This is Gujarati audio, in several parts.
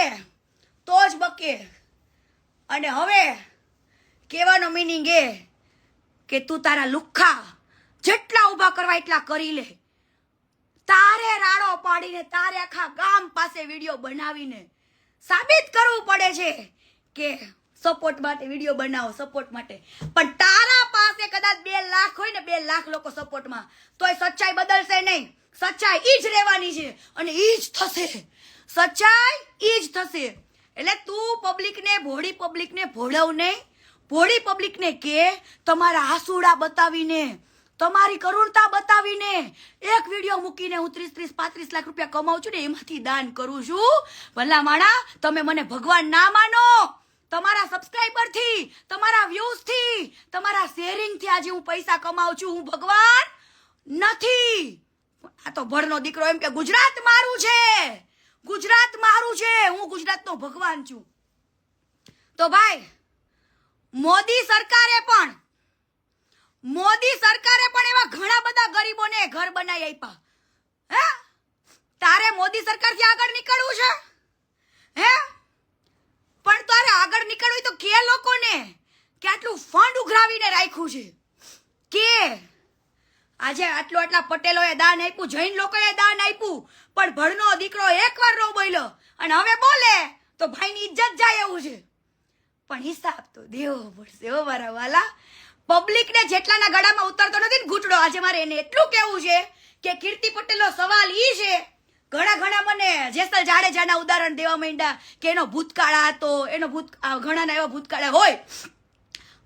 બકે, તો જ બકે. અને હવે કહેવાનો મિનિંગ એ કે તું તારા લુખ્ખા જેટલા ઊભા કરવા એટલા કરી લે. તારે રાડો પાડીને તારે આખા ગામ પાસે વીડિયો બનાવીને સાબિત કરવું પડે છે કે સપોર્ટ માટે વીડિયો બનાવો સપોર્ટ માટે. પણ તારા પાસે કદાચ બે લાખ હોય ને બે લાખ લોકો સપોર્ટમાં તોય સચ્ચાઈ બદલશે નહીં. સચ્ચાઈ ઈ જ રહેવાની છે અને ઈ જ થશે. સચ્ચાઈ ઈ જ થશે. એટલે તું પબ્લિકને, ભોળી પબ્લિકને ભોળવ નહીં. ભોળી પબ્લિકને કે, તમારા આસુડા બતાવીને, તમારી કરુણતા બતાવીને, એક વીડિયો મૂકીને હું ત્રીસ ત્રીસ પાંત્રીસ લાખ રૂપિયા કમાઉં છું ને એમાંથી દાન કરું છું. ભલા માણા, તમે મને ભગવાન ના માનો. તમારા સબસ્ક્રાઈબરથી તમારા વ્યૂઝથી તમારા શેરિંગથી આજે હું પૈસા કમાઉં છું. હું ભગવાન નથી. આ તો ભણનો દીકરો એમ કે, ગુજરાત મારું છે. ગુજરાત મારું છે, હું ગુજરાતનો ભગવાન છું. તો ભાઈ, મોદી સરકારે પણ, મોદી સરકારે પણ એવા ઘણા બધા ગરીબોને ઘર બનાવી આપ્યા. હે? તારે મોદી સરકારથી આગળ નીકળવું છે? હે? પણ તારે આગળ નીકળવું તો કે લોકોને કે આટલું ફંડ ઉઘરાવીને રાખ્યું છે? કે આજે આટલો આટલા પટેલોએ દાન આપ્યું, જૈન લોકોએ દાન આપ્યું, પણ ભણનો દીકરો એકવાર નો બોલ્યો, અને હવે બોલે, તો ભાઈની ઇજ્જત જાય એવું છે. પણ હિસાબ તો દેવો પડશે હો મારા વાલા. પબ્લિકને જેટલાના ગળામાં ઉતરતો નથી ને ઘૂંટડો, આજે મારે એને એટલું કેવું છે કે કીર્તિ પટેલનો સવાલ ઈ છે, ઘણા ઘણા મને જેસલ જાડેજાના ઉદાહરણ દેવા માંડ્યા કે એનો ભૂતકાળ હતો એનો ભૂત ઘણાના એવા ભૂતકાળ હોય.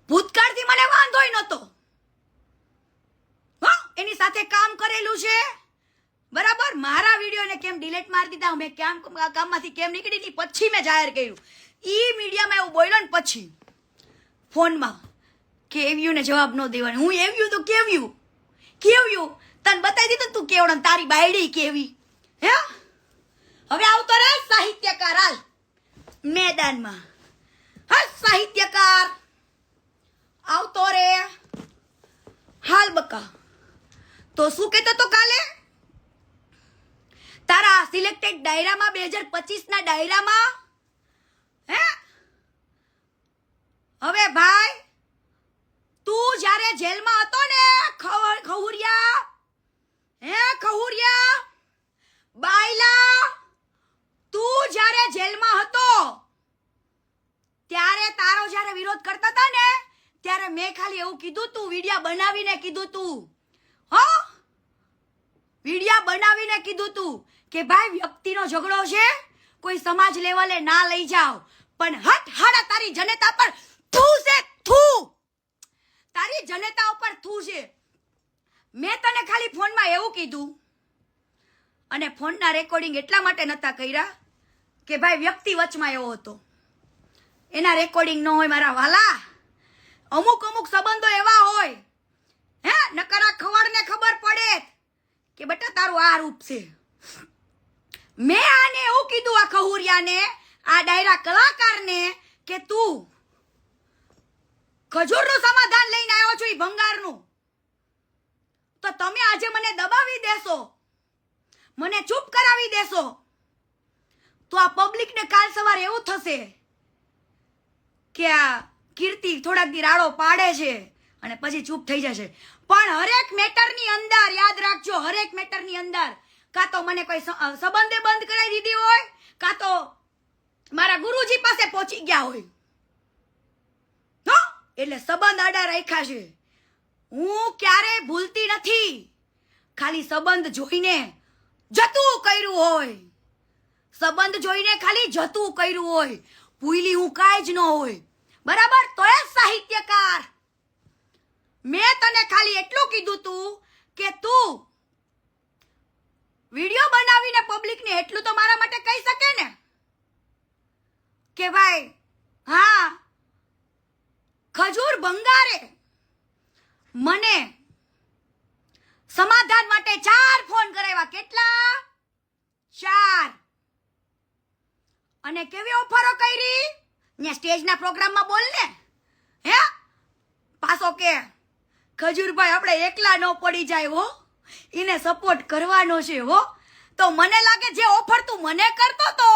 ભૂતકાળથી મને વાંધોય નહોતો. હા, એની સાથે કામ કરેલું છે? બરાબર? મારા વિડીયોને કેમ ડિલેટ મારી દીધા? મેં કેમ કામમાંથી કેમ નીકળી ની પછી મેં જાહેર કર્યું. ઈ મીડિયામાં એવું બોલ્યો ને પછી. ફોનમાં. કે એવ્યું ને જવાબ ન દેવાનો. હું એવ્યું તો કેવ્યું. કેવ્યું? તને બતાવી દીધું તું કેવડો તારી બાયડી કેવી. હે? હવે આવતો રે સાહિત્યકાર હાલ. મેદાનમાં. હા, સાહિત્યકાર? આવતો રે હાલ બકા. તો શું કહેતો તો કાલે? તારા સિલેક્ટેડ ડાયરામાં બે હજાર પચીસ ના ડાયરામાં? હે? હવે ભાઈ, તું જ્યારે જેલમાં હતો ને ખહુરિયા, હે ખહુરિયા, બાયલા, તું જ્યારે જેલમાં હતો, ત્યારે તારો જ્યારે વિરોધ કરતા હતા ને, ત્યારે મેં ખાલી એવું કીધું તું, વિડિયા બનાવીને કીધું તું. હો? વિડિયા બનાવીને કીધું તું કે ભાઈ, વ્યક્તિનો ઝઘડો છે, કોઈ સમાજ લેવલે ના લઈ જાઓ. પણ હટ હાડા તારી જનતા પર થૂ છે, થૂ. તારી જનતા ઉપર થૂ છે. મેં તને ખાલી ફોનમાં એવું કીધું અને ફોનના રેકોર્ડિંગ એટલા માટે નતા કર્યા કે ભાઈ, વ્યક્તિ વચમાં એવો હતો. એના રેકોર્ડિંગ ન હોય મારા વાલા. અમુક અમુક સંબંધો એવા હોય. હે, નકરા ખવડને ખબર પડે. કે બેટા, તારું આ રૂપ છે. મેં આને એવું કીધું આ ખહુરિયાને આ ડાયરા કલાકારને, કે તું ખજૂરનું સમાધાન લઈને આવ્યો છો એ ભંગારનું. તો તમે આજે મને દબાવી દેશો. મને ચૂપ કરાવી દેશો. તો આ પબ્લિકને કાલ સવારે એવું થશે કે આ કીર્તિ થોડાક દી રાડો પાડે છે. અને પછી ચૂપ થઈ જશે. પણ હરેક મેટરની અંદર, યાદ રાખજો, હરેક મેટરની અંદર કાં તો મને કોઈ સંબંધે બંધ કરાવી દીધી હોય, કાં તો મારા ગુરુજી પાસે પહોંચી ગયા હોય. હો? એટલે સંબંધ આડા રાખ્યા છે. હું ક્યારે ભૂલતી નથી. ખાલી સંબંધ જોઈને જતું કર્યું હોય. સંબંધ જોઈને ખાલી જતું કર્યું હોય. ભૂલી હું કાંઈ જ ન હોય. બરાબર? તો એ સાહિત્યકાર મેં તને ખાલી એટલું કીધું તું કે તું વીડિયો બનાવીને પબ્લિકને એટલું તો મારા માટે કહી શકે ને? કે ભાઈ, હા, ખજૂર ભંગારે મને સમાધાન માટે ચાર ફોન કરાવ્યા. કેટલા? ચાર. અને કેવી ઓફરો કરી? ને સ્ટેજના પ્રોગ્રામમાં બોલ ને. હે? પાછો કે ખજૂરભાઈ આપણે એકલા ન પડી જાય હો. એને સપોર્ટ કરવાનો છે હો. તો મને લાગે જે ઓફર તું મને કરતો તો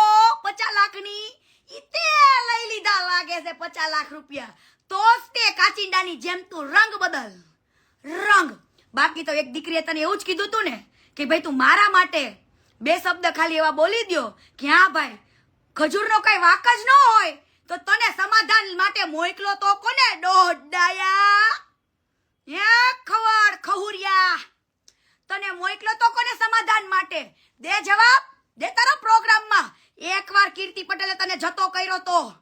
પચાસ લાખની ઈ તે લઈ લીધા લાગે છે પચાસ લાખ રૂપિયા. તો જ તે કાચિંડાની જેમ તું રંગ બદલ. રંગ. બાકી તો એક દીકરીએ તને એવું જ કીધું તું ને કે ભાઈ તું મારા માટે બે શબ્દ ખાલી એવા બોલી દ્યો કે હા ભાઈ, ખજૂરનો કઈ વાક જ ન હોય તો તને સમાધાન માટે મોકલો તો કોને? દોડાયા હે ખવડ ખહુરિયા. તને મોકલો તો કોને સમાધાન માટે? દે જવાબ, દે તારા પ્રોગ્રામમાં. એકવાર કીર્તિ પટેલે તને જતો કર્યો તો.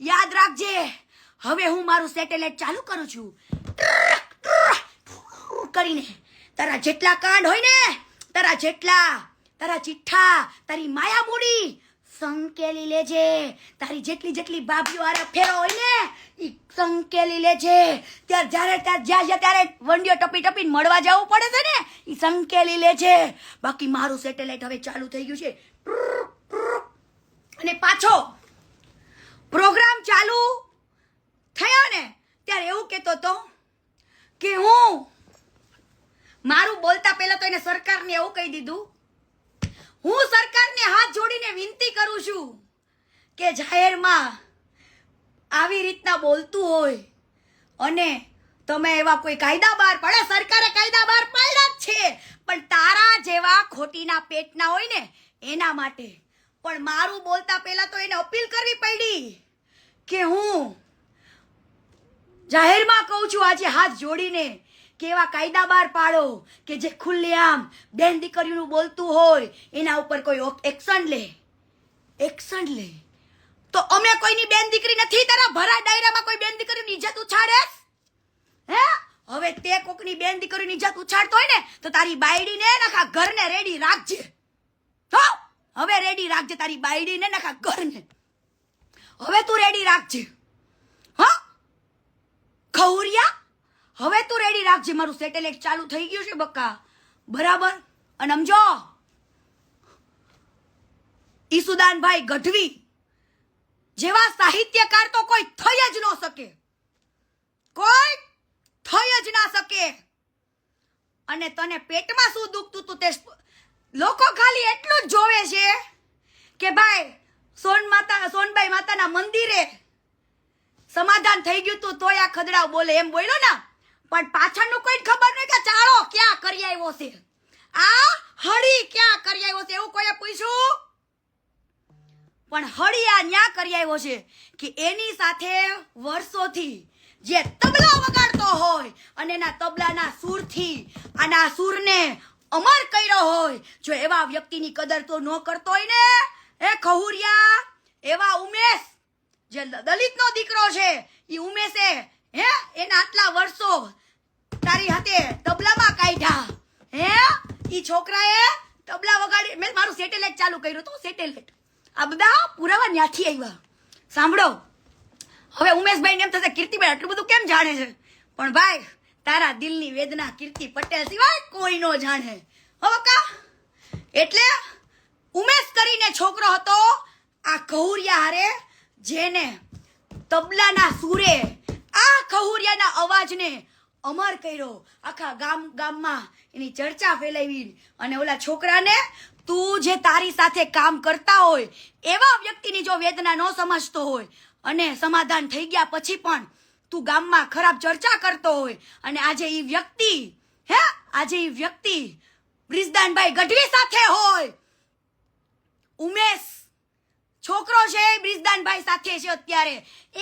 યાદ રાખજે, હવે હું મારું સેટેલાઇટ ચાલુ કરું છું. કરીને. તારા જેટલા કાંડ હોય ને, તારા જેટલા, તારા ચિઠ્ઠા, તારી માયા મૂડી સંકેલી લેજે. તારી જેટલી જેટલી બાબીઓ આરે ફેરો હોય ને, ઈ સંકેલી લેજે. ત્યારે જ્યારે ત્યાં જ્યાં જ્યાં ત્યારે વંડીઓ ટપી ટપીને મળવા જવું પડે છે ને, ઈ સંકેલી લેજે. બાકી મારું સેટેલાઇટ હવે ચાલુ થઈ ગયું છે. અને પાછો પ્રોગ્રામ ચાલુ થયો ને, ત્યારે એવું કહેતો તો કે હું મારું બોલતા પહેલા તો એને સરકારને એવું કહી દીધું હું સરકારને હાથ જોડીને વિનંતી કરું છું કે જાહેરમાં આવી રીતના બોલતું હોય અને તમે એવા કોઈ કાયદા બહાર પડે, સરકારે કાયદા બહાર પાડ્યા જ છે. પણ તારા જેવા ખોટીના પેટના હોય ને, એના માટે. પણ મારું બોલતા પહેલા તો એને અપીલ કરવી પડી કે હું જાહેરમાં કહું છું, આજે હાથ જોડીને કે એવા કાયદા બહાર પાડો કે જે ખુલ્લેઆમ બેન દીકરીનું બોલતું હોય, એના ઉપર કોઈ એક્શન લે. એક્શન લે. તો અમે કોઈની બેન દીકરી નથી તારા ભરા ડાયરામાં કોઈ બેન દીકરીની ઇજ્જત ઉછાળેસ? હે? હવે તે કોકની બેન દીકરીની ઇજ્જત ઉછાળતો હોય ને, તો તારી બાયડીને નખા ઘરને રેડી રાખજે. હો? હવે રેડી રાખજે તારી બાયડીને નખા ઘરને. હવે તું રેડી રાખજે. હા? ખવરિયા હવે તું રેડી રાખજે, મારું સેટેલાઇટ ચાલુ થઈ ગયું છે બક્કા બરાબર? અને સમજો. ઈસુદાનભાઈ ગઢવી, જેવા સાહિત્યકાર તો કોઈ થઈ જ ન શકે. કોઈ થઈ જ ના શકે. અને તને પેટમાં શું દુખતું તું તે લોકો ખાલી એટલું જ જોવે છે કે ભાઈ, સોન માતા, સોનબાઈ માતાના મંદિરે સમાધાન થઈ ગયું તું તોય આ ખદડાવ બોલે એમ બોલ્યો ને? પણ પાછળનું કોઈ ખબર નહીં કે ચાળો ક્યાં કરી આવ્યો છે. આ હળી ક્યાં કરી આવ્યો છે એવું કોઈએ પૂછ્યું? પણ હળિયા ન્યા કરી આવ્યો છે કે એની સાથે વર્ષોથી જે તબલા વગાડતો હોય અને એના તબલાના સૂરથી આના સૂરને અમર કર્યો હોય, જો એવા વ્યક્તિની કદર તો ન કરતો હોય ને? એ ખહુરિયા, એવા ઉમેશ, જે દલિતનો દીકરો છે એ ઉમેશે હે? એના આટલા વર્ષો તારી હાથે તબલામાં કાઢ્યા. હે? ઈ છોકરાએ તબલા વગાડી મેં મારું સેટેલાઇટ ચાલુ કર્યું હતું સેટેલાઇટ આ બધા પુરાવા ન્યાથી આવ્યા. સાંભળો. હવે ઉમેશભાઈ એમ થશે કીર્તિભાઈ આટલું બધું કેમ જાણે છે? પણ ભાઈ, તારા દિલની વેદના કીર્તિ પટેલ સિવાય કોઈ નો જાણે. હવે કા એટલે ઉમેશ કરીને છોકરો હતો, આ કહુરિયા હારે જેને તબલાના સૂરે આ કહુરિયાના અવાજને અમર કર્યો. આખા ગામ, ગામમાં એની ચર્ચા ફેલાવી અને ઓલા છોકરાને, તું જે તારી સાથે કામ કરતા હોય, એવા વ્યક્તિની જો વેદના ન સમજતો હોય અને સમાધાન થઈ ગયા પછી પણ તું ગામમાં ખરાબ ચર્ચા કરતો હોય અને આજે એ વ્યક્તિ, હે, આજે એ વ્યક્તિ બ્રિજદાનભાઈ ગઢવી સાથે હોય. ઉમેશ છોકરો છે એ બ્રિજદાનભાઈ સાથે છે અત્યારે.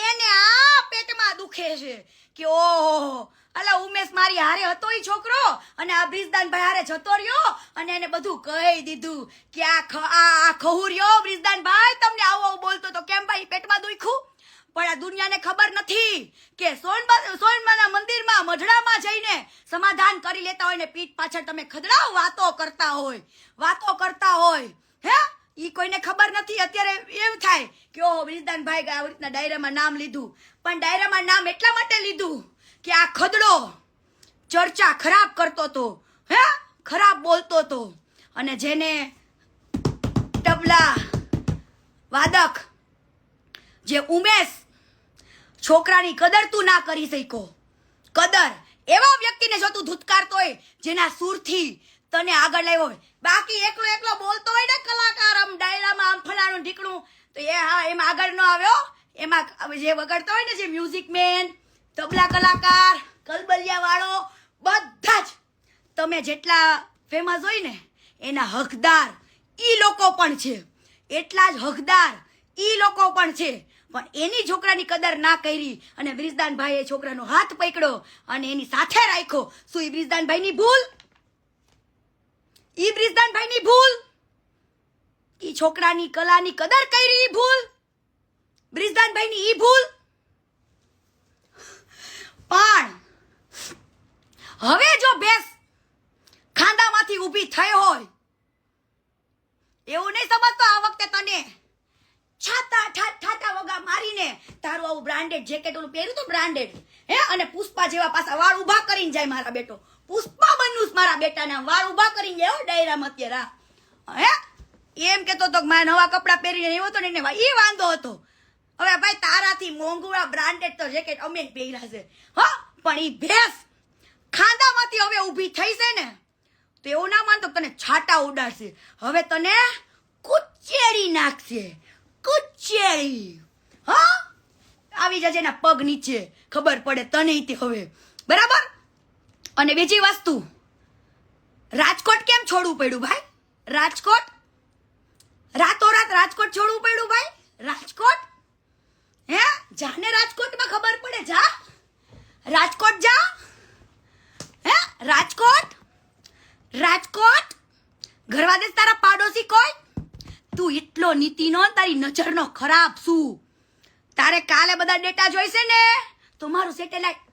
એને આ પેટમાં દુખે છે કે ઓહો. અલા, ઉમેશ મારી હારે હતો ઈ છોકરો અને આ બ્રિજદાનભાઈ હારે જતો રહ્યો અને એને બધું કહી દીધું કે આ આ ખહુર્યો બ્રિજદાનભાઈ, તમને આવું આવું બોલતો તો કેમ ભાઈ પેટમાં દુખ્યું? પણ આ દુનિયાને ખબર નથી કે સોનબા સોનમાના મંદિરમાં, મઢડામાં જઈને સમાધાન કરી લેતા હોય ને પીઠ પાછળ તમે ખદડાવ વાતો કરતા હોય. વાતો કરતા હોય. હે? ઈ કોઈને ખબર નથી. અત્યારે એમ થાય કે, ઓહો બ્રિજદાનભાઈ આવી રીતના ડાયરામાં નામ લીધું. પણ ડાયરામાં નામ એટલા માટે લીધું કે આ ખદડો ચર્ચા ખરાબ કરતો તો, હે? ખરાબ બોલતો તો. અને જેને તબલા વાદક જે ઉમેશ છોકરાની કદર તું ના કરી શકો કદર એવા વ્યક્તિને જો તું ધૂતકારતો હોય જેના સુરથી તને આગળ લાવ્યો બાકી એકલો એકલો બોલતો હોય ને કલાકાર આમ ડાયરામાં આમ ફલાણું ઢીકણું, તો એ હા, એમાં આગળ ન આવ્યો. એમાં જે વગડતો હોય ને જે મ્યુઝિક મેન તબલા કલાકાર કલબલિયા વાળો બધા જ. તમે જેટલા ફેમસ હોય ને, એના હકદાર ઈ લોકો પણ છે. એટલા જ હકદાર ઈ લોકો પણ છે. પણ એની છોકરાની કદર ના કરી અને બ્રિજદાનભાઈએ છોકરાનો હાથ પકડ્યો અને એની સાથે રાખ્યો. શું એ બ્રિજદાનભાઈની ભૂલ? ઈ બ્રિજદાનભાઈની ભૂલ. ઈ છોકરાની કલાની કદર કરી ઈ ભૂલ. બ્રિજદાનભાઈની ઈ ભૂલ. પણ હવે જો ભેંસ ખાંદામાંથી ઊભી થઈ હોય, એવું નહીં સમજતો આ વખતે તને. છાતા ઠા- ઠાટા વગા મારીને તારું આવું બ્રાન્ડેડ જેકેટ ઓલું પહેર્યું તો બ્રાન્ડેડ હે? અને પુષ્પા જેવા પાછા વાળ ઊભા કરીને જાય મારા બેટો. પુષ્પા બનવું મારા બેટાના વાળ ઊભા કરીને જાય હો ડાયરામાં અત્યારે હે? એમ કેતો તો મારા નવા કપડાં પહેરીને આવ્યો હતો ને એને એ વાંધો હતો. હવે ભાઈ તારાથી મોંઘુડા બ્રાન્ડેડ તો જેકેટ અમે પહેર્યા છે. હા? પણ એ ભેંસ ખાંદામાંથી હવે ઊભી થઈ છે ને, તો એવું ના માનતો તને છાટા ઉડાડશે. હવે તને કુચેરી નાખશે. કુચેરી હા? આવી જજે એના પગ નીચે. ખબર પડે તને તે હવે. બરાબર? અને બીજી વસ્તુ, રાજકોટ કેમ છોડવું પડ્યું ભાઈ? રાજકોટ, રાતોરાત રાજકોટ છોડવું પડ્યું ભાઈ? રાજકોટ? હે? જાને રાજકોટમાં ખબર પડે, જા. રાજકોટ જા. હે? રાજકોટ? રાજકોટ? ઘરવા દે તારા પાડોશી કોઈ? તું એટલો નીતિનો ને તારી નજરનો ખરાબ શું તારે કાલે બધા ડેટા જોઈશે ને, તો મારું સેટેલાઇટ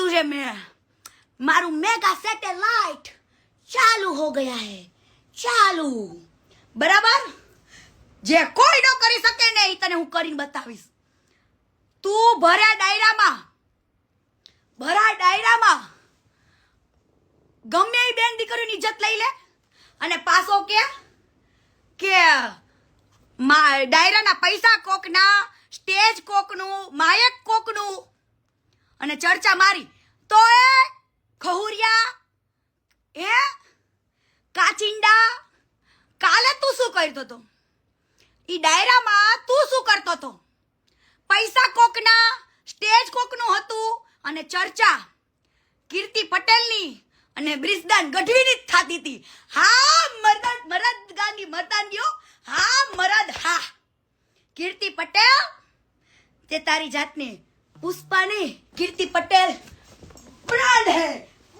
દીધું છે મેં, મારું મેગા સેટેલાઇટ ચાલુ હો ગયા હે, ચાલુ. બરાબર? જે કોઈ ન કરી શકે ને એ તને હું કરીને બતાવીશ. તું ભર્યા ડાયરામાં ભરા ડાયરામાં ગમે એ બેન દીકરીની ઇજ્જત લઈ લે અને પાછો કે કે ડાયરાના પૈસા કોકના, સ્ટેજ કોકનું, માયક કોકનું અને ચર્ચા મારી. તો એ ખહુરિયા એ કાચિંડા, કાલે તું શું કરતો હતો? એ ડાયરામાં તું શું કરતો હતો? પૈસા કોકના, સ્ટેજ કોકનું હતું અને ચર્ચા. કીર્તિ પટેલની અને બ્રિજદાન ગઢવીની જ થતી હતી. હા, મરદ મરદ ગાંધી, મરદાનીઓ. હા, મરદ, હા. કીર્તિ પટેલ, તે તારી જાતને પુષ્પા ने કીર્તિ પટેલ ब्रांड હે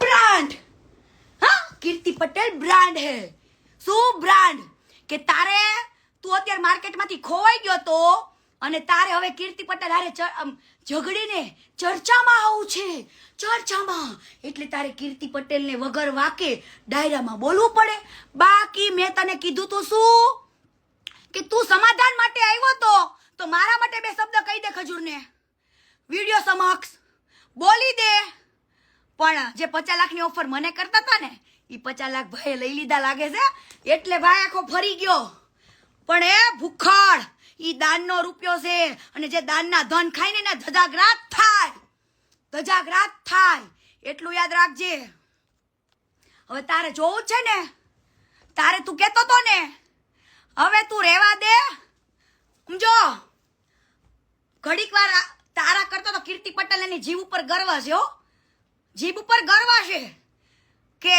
ब्रांड હા, કીર્તિ પટેલ બ્રાન્ડ હે. શું બ્રાન્ડ? કે તારે તું અત્યારે માર્કેટમાંથી ખોવાઈ ગયો તો અને તારે હવે કીર્તિ પટેલ હારે ઝઘડીને ચર્ચામાં આવું છે. ચર્ચામાં. એટલે તારે કીર્તિ પટેલને વગર વાકે ડાયરામાં બોલવું પડે. બાકી મેં તને કીધું તો શું? કે તું સમાધાન માટે આવ્યો તો તો મારા માટે બે શબ્દ કહી દે ખજૂરને. વીડિયો સમક્ષ. બોલી દે. પણ જે પચાસ લાખની ઓફર મને કરતા હતા ને એ પચાસ લાખ ભાઈએ લઈ લીધા લાગે છે. એટલે ભાઈ આખો ફરી ગયો. પણ એ ભૂખડ એ દાનનો રૂપિયો છે. અને જે દાનના ધન ખાઈને ને ધજાગ્રાત થાય. ધજાગ્રાત થાય. એટલું યાદ રાખજે. હવે તારે જોવું છે ને, તારે તું કહેતો તો ને, હવે તું રહેવા દે. સમજો? ઘડીક વાર તારા કરતા તો કીર્તિ પટેલ એની જીવ ઉપર ગર્વ છે, હો. જીભ ઉપર ગર્વ છે કે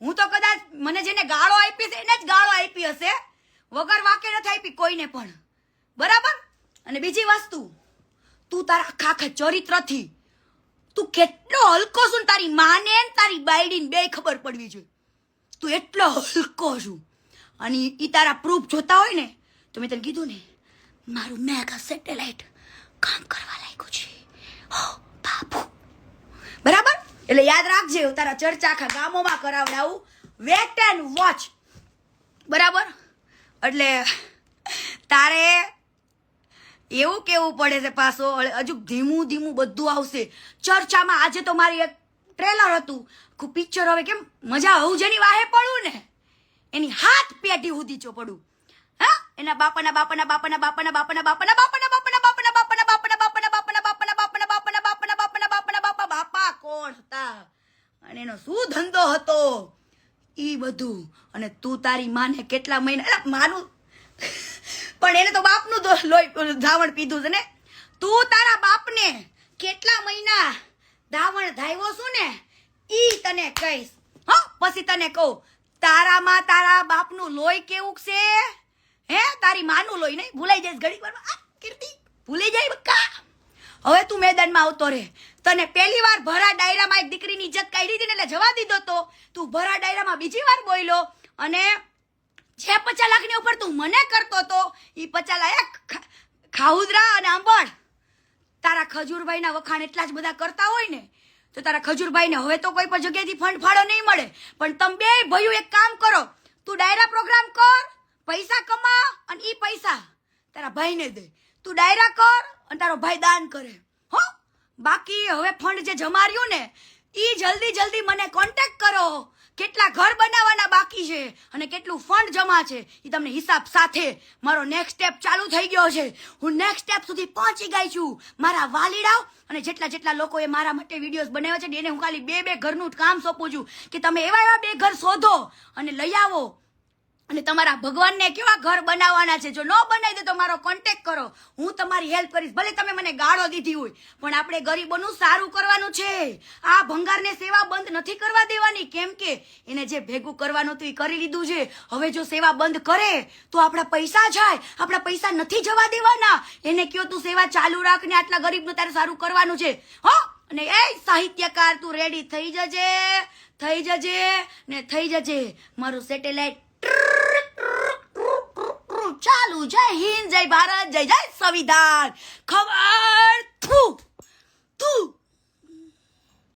હું તો કદાચ મને જેને ગાળો આપી છે એને જ ગાળો આપી હશે. વગર વાકે નથી આપી કોઈને પણ. બરાબર? અને બીજી વસ્તુ, તું તારા આખા આખા ચરિત્રથી, તું કેટલો હલકો છું તારી માને તારી બાયડીને બે ખબર પડવી જોઈએ. તું એટલો હલકો છું. અને એ તારા પ્રૂફ જોતા હોય ને, તો મેં તને કીધું ને, મારું મેગા સેટેલાઇટ કામ કરવા લાગ્યો છે. બાપુ. બરાબર? એટલે યાદ રાખજે તારા ચર્ચા આખા ગામોમાં કરાવડાવું. વેટ એન્ડ વોચ બરાબર? એટલે તારે એવું કેવું પડે છે પાછો? હજુ ધીમું ધીમું બધું આવશે. ચર્ચામાં આજે તો મારી એક ટ્રેલર હતું. ખૂબ પિક્ચર હવે કેમ મજા આવું જેની વાહે પડું ને? એની હાથ પેટી સુધી ચોપડું હા? એના બાપાના બાપાના બાપાના બાપાના બાપાના બાપાના બાપાના કોણ હતા અને એનો શું ધંધો હતો? એ બધું. અને તું તારી માને કેટલા મહિના માનું. પણ એને તો બાપનું લોહી ધાવણ પીધું છે ને? તું તારા બાપને કેટલા મહિના ધાવણ ધાવ્યો છું ને ઈ તને કહીશ. હા પછી તને કહું તારામાં તારા બાપનું લોહી કેવું છે? હે તારી માનું લોહી નહીં? ભૂલાઈ જઈશ ઘડીક વારમાં. આ, કીર્તિ ભૂલી જાય બક્કા હવે તું મેદાનમાં આવતો રે તને પહેલી વાર ભરા ડાયરામાં એક દીકરીની ઇજ્જત કાઢી હતી ને એટલે જવા દીધો તો, તું ભરા ડાયરામાં બીજી વાર બોલ્યો અને જે પચાસ લાખની ઉપર તું મને કરતો તો એ પચાસ લાખ ખાઉદરા અને આંબળ. તારા ખજૂરભાઈના વખાણ એટલા જ બધા કરતા હોય ને, તો તારા ખજૂરભાઈને હવે તો કોઈ પણ જગ્યાએથી ફંડ ફાળો નહીં મળે. પણ તમે બે ભયું એક કામ કરો, તું ડાયરા પ્રોગ્રામ કર, પૈસા કમા અને એ પૈસા તારા ભાઈને દે. તું ડાયરા કર અને તારો ભાઈ દાન કરે. બાકી હવે ફંડ જે જમા રહ્યું ને એ જલ્દી જલ્દી મને કોન્ટેક્ટ કરો. કેટલા ઘર બનાવવાના બાકી છે અને કેટલું ફંડ જમા છે એ તમને હિસાબ સાથે મારો નેક્સ્ટ સ્ટેપ ચાલુ થઈ ગયો છે. હું નેક્સ્ટ સ્ટેપ સુધી પહોંચી ગઈ છું. મારા વાલીડાઓ અને જેટલા જેટલા લોકોએ મારા માટે વિડીયોઝ બનાવ્યા છે એને હું ખાલી બે બે ઘરનું કામ સોંપું છું. કે તમે એવા એવા બે ઘર શોધો અને લઈ આવો. અને તમારા ભગવાનને કેવા ઘર બનાવવાના છે? જો ન બનાવી દે તો મારો કોન્ટેક કરો. હું તમારી હેલ્પ કરીશ. ભલે તમે મને ગાળો દીધી હોય, પણ આપણે ગરીબોનું સારું કરવાનું છે. આ ભંગારને સેવા બંધ નથી કરવા દેવાની. કેમ કે એને જે ભેગું કરવાનું હતું એ કરી લીધું છે. હવે જો સેવા બંધ કરે, તો આપણા પૈસા જાય. આપણા પૈસા નથી જવા દેવાના. એને કયો તું સેવા ચાલુ રાખ ને આટલા ગરીબનું તારે સારું કરવાનું છે? હો? અને એ સાહિત્યકાર, તું રેડી થઈ જજે. થઈ જજે ને થઈ જજે. મારું સેટેલાઇટ ચાલુ જય હિન્દ જય ભારત જય જય સંવિધાન. ખબર? થુ થુ.